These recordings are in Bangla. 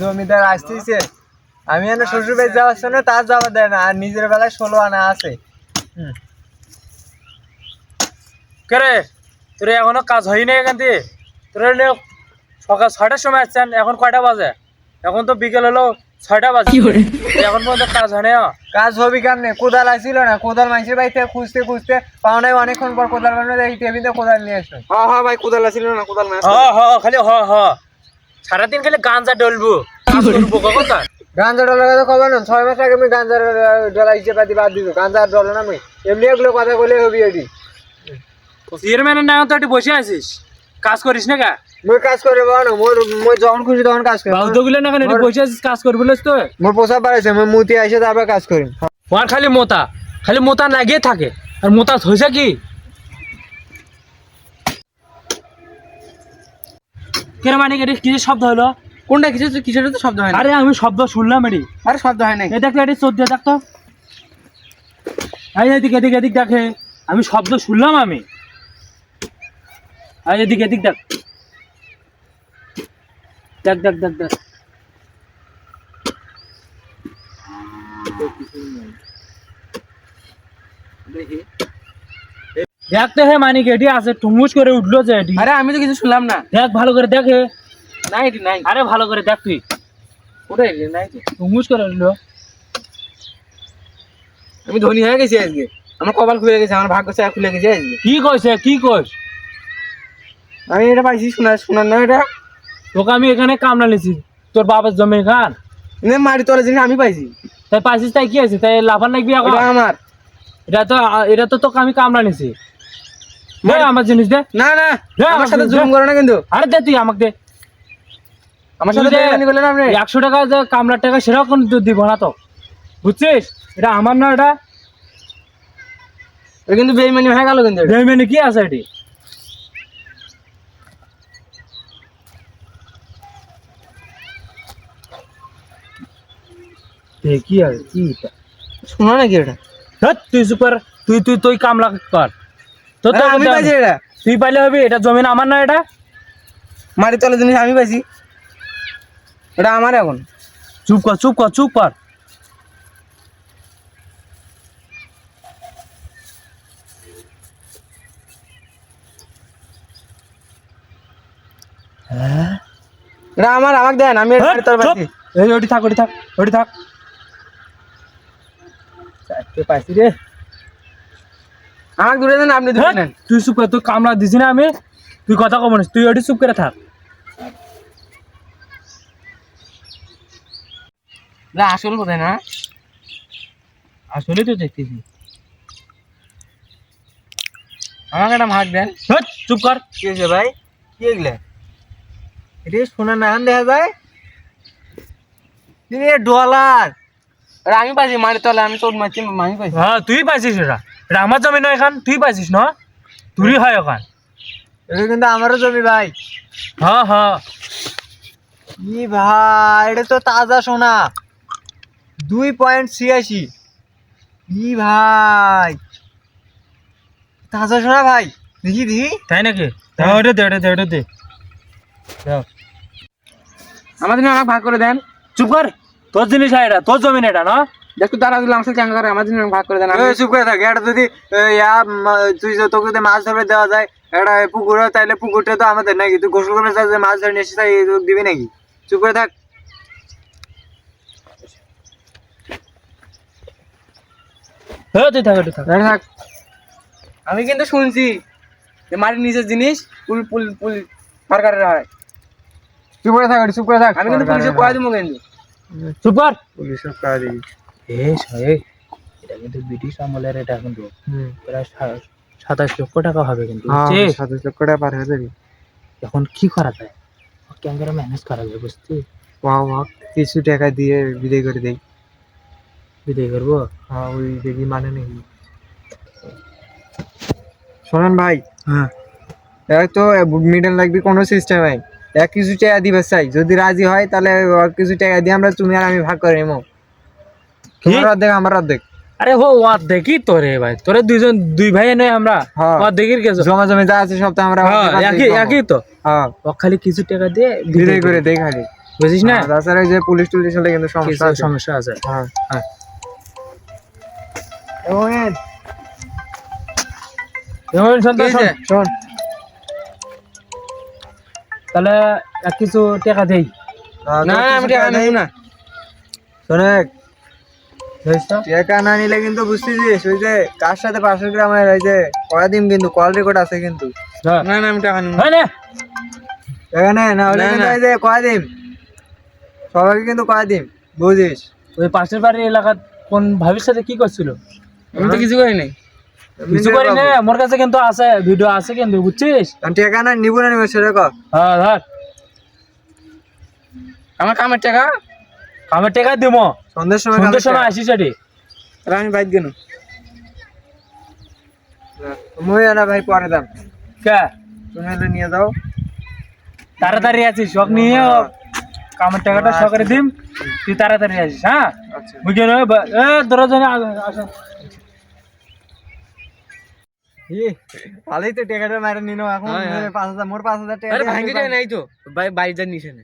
জমিদার আসতেছে। আমি এনে শ্বশুর বাড়ি যাওয়ার জন্য তার যাওয়া দেয় না আর নিজের বেলায় ষোলো আনা আছে। হুম। কে তোর এখনও কাজ হয়নি এখান থেকে তোর সকাল ছয়টার সময় আসছেন এখন কয়টা বাজে? এখন তো বিকেল হলো ছয়টা বাজে। এখন পর্যন্ত কাজ হয়নি আ? কাজ হবি কেমনে? কোদাল আসছিল না? কোদাল মানুষের বাড়িতে খুঁজতে খুঁজতে পাও নাই অনেকক্ষণ পর কোদাল বানানো কোদাল নিয়ে আসলো হ্যাঁ হ্যাঁ ভাই কোদাল আসছিল না কোদাল না হ হ খালি হ হ। সারাদিন খালি গাঞ্জা ডলবো। কথা? গাঞ্জা ডলার কথা খবর না ছয় মাস আগে আমি গাঞ্জার ডলার হিসেবে বাদ দিত গাঞ্জা ডলার না আমি। এমনি এগুলো কথা বলে হবি এটি চেয়ারম্যানের নাম তো একটু বসে আছিস। কাজ করিস না কা? মুই কাজ করে বানো মোর মই যখন খুশি তখন কাজ করি। বাউদগুলো না কেন একটু বসে আছিস কাজ করবি বলিস তো? মোর পোষা পারেছে মই মুতি আসে তারপর কাজ করি ওর খালি মোতা। খালি মোতা লাগিয়ে থাকে। আর মোতা হয়েছে কি? কেন মানে এটা কিসের শব্দ হলো? কোনটা কিসের কিসের তো শব্দ হয় না। আরে আমি শব্দ শুনলাম এটি। আরে শব্দ হয় না এ দেখ এটি চোদ্দ দেখ তো। এই এদিক এদিক এদিক দেখে। আমি শব্দ শুনলাম আমি। এই এদিক এদিক দেখ। দেখ দেখ দেখ দেখ। দেখতে হে মানিক এটি আছে টুমুস করে উঠল যে এটি। আরে আমি তো কিছু শুনলাম না। দেখ ভালো করে দেখে নাই এটি নাই। আরে ভালো করে দেখ তুই। ওটাই রে, নাই। টুমুস করে উঠল। আমি ধনী হয়ে গেছি আজকে। আমার কপাল খুলে গেছে আমার ভাগ্য চায় খুলে গেছে আজকে। কি কইছে কি কইস? আমি এটা পাইছি শোনার শোনার না এটা। তোকে আমি এখানে কামলা নিছি। তোর বাবার জমি খান মারি তোলা জিনিস আমি পাইছি। তাই পাইছিস তাই কি আছে তাই লাফার লাগবি আমার। এটা তো এটা তো তোকে আমি কামলা নিছি। দে আমার জিনিস দে। না না আমার সাথে জুলুম। করে না কিন্তু। আরে দে তুই আমাকে দে। আমার সাথে বেইমানি করলেন আপনি? একশো টাকা যে কামলার টাকা কোনো দিব না তো। বুঝছিস? এটা আমার না এটা এটা কিন্তু বেইমানি হয়ে গেল কিন্তু এটা। মানে কি আছে এটি? কি এটা? নাকি এটা? তুই চুপ কর। তুই তুই তুই কামলা কর। তো আরে আমি পাইছি এটা। তুই পাইলে হবে এটা জমিন আমার না এটা? মারি তোলা জিনিস আমি পাইছি। এটা আমার এখন। চুপ কর চুপ কর চুপ কর। এটা আমার আমাকে দেন আমি এটা মারি পাইছি। এই ওটি থাক ওটি থাক ওটি থাক। পাইছি রে। আমাকে দূরে দেন আপনি দূরে নেন। তুই চুপ কর তুই কামলা দিছি না আমি। তুই কথা কব না তুই ওটি চুপ করে থাক। না আসল কোথায় না। আসলে তো দেখতেছি। আমাকে একটা ভাগ দেন। চুপ কর। কি হয়েছে ভাই? কি এগুলা? এটা সোনা না দেখা যায়? ডলার। আমি পাইছি মারি তোলা আমি চোট মারছি আমি পাইছি। হ্যাঁ তুই পাইছিস এটা। আমার জমি নয় এখান তুই পাইছিস না? তুই হয় ওখান এটা কিন্তু আমারও জমি ভাই। হ্যাঁ হ্যাঁ ই ভাই এটা তো তাজা সোনা। দুই পয়েন্ট ছিয়াশি। ই ভাই। তাজা সোনা ভাই দেখি দেখি। তাই নাকি? হ্যাঁ। ওটা দে ওটা দে ওটা দে। আমাদের আমাকে ভাগ করে দেন। চুপ কর। তোর জিনিস হয় এটা তোর জমি না এটা না? দেখো তারা দিলে আমার সাথে করে জন্য ভাগ করে দেন আমি চুপ করে থাক। এটা যদি ইয়া, তুই যদি মাছ ধরে দেওয়া যায় এটা পুকুর তাহলে পুকুরটা তো আমাদের নাকি? তুই গোসল করে যা মাছ ধরে নিয়ে এসে তাই দিবি নাকি? চুপ করে থাক। হ্যাঁ তুই থাক ওটা থাক। থাক। আমি কিন্তু শুনছি যে মাটির নিচের জিনিস পুল পুল পুল সরকারের হয়। চুপ করে থাক চুপ করে থাক। আমি কিন্তু পুলিশে কয়ে দেবো কিন্তু। চুপ কর। পুলিশের কাজ দিবি। এটা কিন্তু ব্রিটিশ আমলের এটা কিন্তু প্রায় সাতাশ লক্ষ টাকা হবে কিন্তু হ্যাঁ সাতাশ লক্ষ টাকা পার হয়ে যাবি এখন কি করা যায়? ক্যামেরা ম্যানেজ করা যায় বুঝতে ওয়াও ওয়াও কিছু টাকা দিয়ে বিদায় করে দেই। বিদায় করব? হ্যাঁ ওই দেখি মানে নাকি শোনেন ভাই। হ্যাঁ। এক তো মিডল লাগবে কোনো সিস্টেম নাই এক কিছু টাকা দিবে চাই। যদি রাজি হয় তাহলে কিছু টাকা দিয়ে আমরা তুমি আর আমি ভাগ করে নেব। তোমার অর্ধেক আমার অর্ধেক। আরে হো অর্ধেকই তো রে ভাই। তোরে দুইজন দুই ভাই নয় আমরা হ্যাঁ। জমা জমে যা আছে সব তো আমরা হ্যাঁ একই একই তো? হ্যাঁ। ও খালি কিছু টাকা দিয়ে বিদায় করে দেই খালি। বুঝিস না? তাছাড়া যে পুলিশ টুলিশ হলে কিন্তু সমস্যা আছে। সমস্যা আছে। হ্যাঁ। হ্যাঁ। তাহলে এক কিছু টাকা দেই। না আমি টাকা দেই। না। শোনেক? টাকা না নিলে কিন্তু বুঝতেছিস ওই যে কার সাথে পাশের গ্রামের ওই যে কয়দিন কিন্তু কল রেকর্ড আছে কিন্তু। হ্যাঁ। না না আমি টাকা নেব না। হয় না। না হলে কিন্তু না। ওই যে কয়দিন সবাইকে কিন্তু কয়দিন বুঝিস? ওই পাশের বাড়ির এলাকার কোন ভাবির সাথে কি করছিল? আমি তো কিছু করি নাই। কিছু করি না মোর কাছে কিন্তু আছে ভিডিও আছে কিন্তু বুঝছিস? টাকা না নিবো না নিবো সেটা কর। হ্যাঁ ধর। আমার কামের টাকা? আমার টাকা দিব সন্ধ্যের সময় সন্ধ্যের সময় আসিস এটি আমি বাইক গেল মই না ভাই পরে দাম। কে? তুমি নিয়ে যাও। তাড়াতাড়ি আছিস সব নিয়ে কামের টাকাটা সকালে দিম তুই তাড়াতাড়ি আসিস হ্যাঁ? আচ্ছা। বুঝে নেবে এ দরজা আসো। ভালোই তো টাকাটা মারে নিনো এখন। পাঁচ হাজার মোর পাঁচ হাজার টাকা কিন্তু টাকা নাই তো। যার নিচে না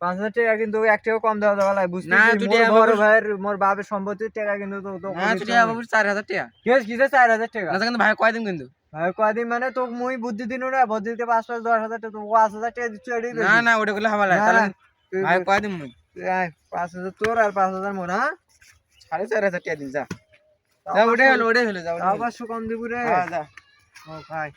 পাঁচ হাজার টাকা কিন্তু একটাও কম দেওয়া লাগে বুঝতে না, তুই টাকা বড় ভাইয়ের মোর বাপের সম্পত্তির টাকা কিন্তু তো তো না তুই বাবু চার হাজার টাকা। কি হয়েছে কিসে চার হাজার টাকা? না কিন্তু ভাই কিন্তু? ভাই কয়দিন মানে তো মুই বুদ্ধি দিন না বুদ্ধি দিতে পাঁচ পাঁচ দশ হাজার টাকা তো পাঁচ হাজার টাকা দিচ্ছ এটাই না না ওটা তাহলে তুই- ভাই মুই? তুই আয়, পাঁচ হাজার তোর আর পাঁচ হাজার মোর হ্যাঁ? সাড়ে চার হাজার টাকা দিন যা। যা ওটাই হলো ওটাই হলো যা। পাঁচশো কম দিব রে। হ্যাঁ যা। ও ভাই।